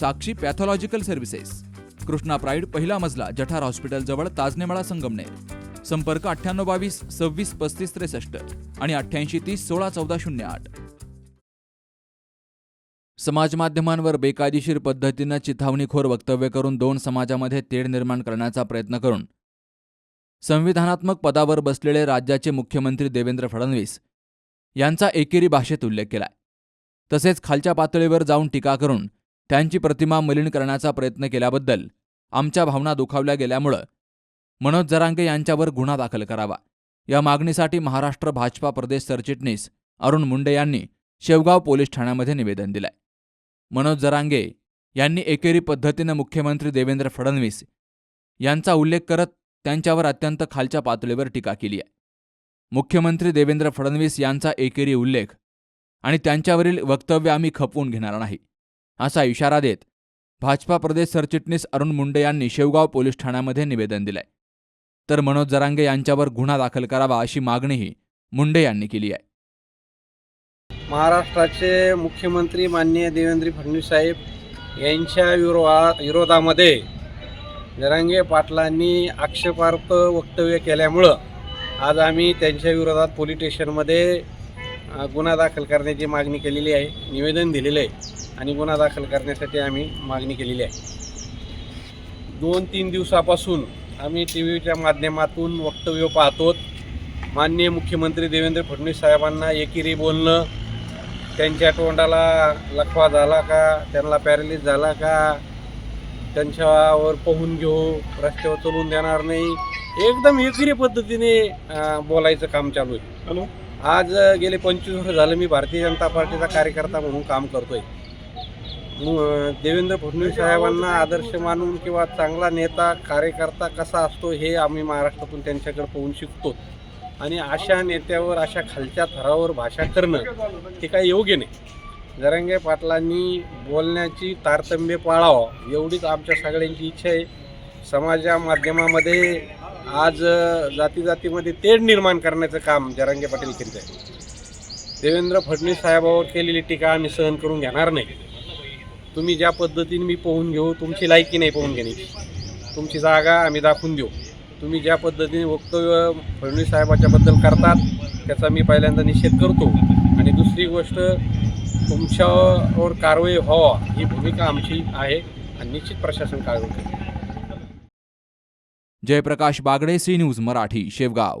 Sakshi pathological services. Krishna pride पहिला मजला जठार हॉस्पिटलजवळ ताजनेमाळा संगमनेर. संपर्क अठ्ठ्याण्णव बावीस सव्वीस पस्तीस त्रेसष्ट आणि अठ्ठ्याऐंशी तीस सोळा चौदा शून्य आठ. समाज माध्यमांवर बेकायदेशीर पद्धतीनं चिथावणीखोर वक्तव्य करून दोन समाजामध्ये तेढ निर्माण करण्याचा प्रयत्न करून संविधानात्मक पदावर बसलेले राज्याचे मुख्यमंत्री देवेंद्र फडणवीस यांचा एकेरी भाषेत उल्लेख केलाय. तसेच खालच्या पातळीवर जाऊन टीका करून त्यांची प्रतिमा मलिन करण्याचा प्रयत्न केल्याबद्दल आमच्या भावना दुखावल्या गेल्यामुळं मनोज जरांगे यांच्यावर गुन्हा दाखल करावा. या मागणीसाठी महाराष्ट्र भाजपा प्रदेश सरचिटणीस अरुण मुंडे यांनी शेवगाव पोलीस ठाण्यामध्ये निवेदन दिलंय. मनोज जरांगे यांनी एकेरी पद्धतीनं मुख्यमंत्री देवेंद्र फडणवीस यांचा उल्लेख करत त्यांच्यावर अत्यंत खालच्या पातळीवर टीका केली आहे मुख्यमंत्री देवेंद्र फडणवीस यांचा एकेरी उल्लेख आणि त्यांच्यावरील वक्तव्य आम्ही खपवून घेणार नाही. असा इशारा देत भाजपा प्रदेश सरचिटणीस अरुण मुंडे यांनी शेवगाव पोलीस ठाण्यामध्ये निवेदन दिलंय. तर मनोज जरांगे यांच्यावर गुन्हा दाखल करावा अशी मागणीही मुंडे यांनी केली आहे. महाराष्ट्राचे मुख्यमंत्री माननीय देवेंद्र फडणवीस साहेब यांच्या विरोधा विरोधामध्ये जरांगे पाटलांनी आक्षेपार्थ वक्तव्य केल्यामुळं आज आम्ही त्यांच्या विरोधात पोलीस स्टेशनमध्ये गुन्हा दाखल करण्याची मागणी केलेली आहे निवेदन दिलेलं आहे. आणि गुन्हा दाखल करण्यासाठी आम्ही मागणी केलेली आहे. दोन तीन दिवसापासून आम्ही टी व्हीच्या माध्यमातून वक्तव्य पाहतो माननीय मुख्यमंत्री देवेंद्र फडणवीस साहेबांना एकेरी बोलणं त्यांच्या तोंडाला लखवा झाला का त्यांना पॅरालिस झाला का त्यांच्यावर पाहून घेऊ रस्त्यावर चलून देणार नाही एकदम एकेरी पद्धतीने बोलायचं काम चालू आहे. आज गेले पंचवीस वर्ष झालं मी भारतीय जनता पार्टीचा कार्यकर्ता म्हणून काम करतोय. देवेंद्र फडणवीस साहेबांना आदर्श मानून किंवा चांगला नेता कार्यकर्ता कसा असतो हे आम्ही महाराष्ट्रातून त्यांच्याकडे पाहून शिकतो. आणि अशा नेत्यावर अशा खालच्या थरावर भाषा करणं हे काय योग्य नाही. जरंगे पाटलांनी बोलण्याची तारतम्य पाळावं एवढीच आमच्या सगळ्यांची इच्छा आहे. समाजा माध्यमामध्ये आज जाती जातीमध्ये तेढ निर्माण करण्याचं काम जरांगे पाटील केलं आहे देवेंद्र फडणवीस साहेबावर केलेली टीका आम्ही सहन करून घेणार नाही. तुम्ही ज्या पद्धतीने मी पोहून घेऊ तुमची लायकी नाही पोहून घेण्याची तुमची जागा आम्ही दाखवून देऊ. तुम्ही ज्या पद्धतीने वक्तव्य फडणवीस साहेबाच्याबद्दल करतात त्याचा मी पहिल्यांदा निषेध करतो. आणि दुसरी गोष्ट तुमच्यावर कारवाई व्हावा ही भूमिका आमची आहे आणि निश्चित प्रशासन कारवाई Jayprakash Bagde C news Marathi Shevgaon.